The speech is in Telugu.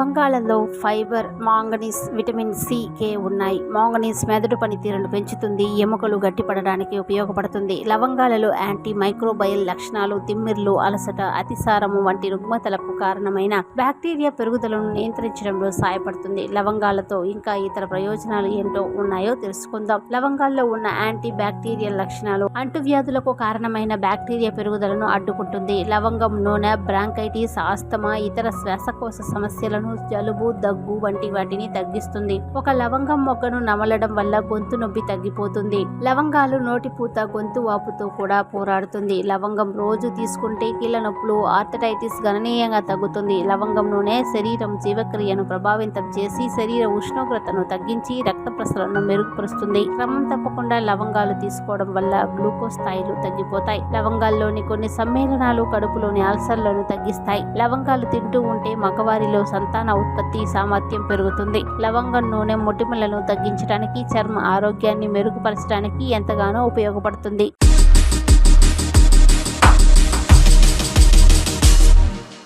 లవంగాలలో fibre manganese vitamin C K ఉన్నాయి. మాంగనీస్ మెదడు పనితీరును పెంచుతుంది ఎముకలు గట్టిపడడానికి ఉపయోగపడుతుంది. లవంగాలలో యాంటీ మైక్రోబయల్ లక్షణాలు తిమ్మిర్లు అలసట అతిసారము వంటి రుగ్మతలకు కారణమైన బ్యాక్టీరియా పెరుగుదలను నియంత్రించడంలో సహాయపడుతుంది లవంగాలతో ఇంకా ఇతర ప్రయోజనాలు ఏంటో ఉన్నాయో తెలుసుకుందాం. లవంగాల్లో ఉన్న యాంటీ బ్యాక్టీరియల్ లక్షణాలు అంటువ్యాధులకు కారణమైన బ్యాక్టీరియా పెరుగుదలను అడ్డుకుంటుంది. లవంగం నూనె బ్రాంకైటిస్ ఆస్తమా ఇతర శ్వాసకోశ సమస్యలను జలుబు దగ్గు వంటి వాటిని తగ్గిస్తుంది. ఒక లవంగం మొగ్గను నమలడం వల్ల గొంతు నొప్పి తగ్గిపోతుంది. లవంగాలు నోటిపూత గొంతు వాపుతో కూడా పోరాడుతుంది. లవంగం రోజు తీసుకుంటే కీళ్ళ నొప్పులు ఆర్థరైటిస్ గణనీయంగా తగ్గుతుంది. లవంగం నూనె శరీరం జీవక్రియను ప్రభావితం చేసి శరీర ఉష్ణోగ్రతను తగ్గించి రక్త ప్రసరణను మెరుగుపరుస్తుంది. క్రమం తప్పకుండా లవంగాలు తీసుకోవడం వల్ల గ్లూకోజ్ స్థాయిలు తగ్గిపోతాయి. లవంగాల్లోని కొన్ని సమ్మేళనాలు కడుపులోని అల్సర్లను తగ్గిస్తాయి. లవంగాలు తింటూ ఉంటే మగవారిలో సంతాన ఉత్పత్తి సామర్థ్యం పెరుగుతుంది. లవంగం నూనె మొటిమలను తగ్గించడానికి చర్మ ఆరోగ్యాన్ని మెరుగుపరచడానికి ఎంతగానో ఉపయోగపడుతుంది.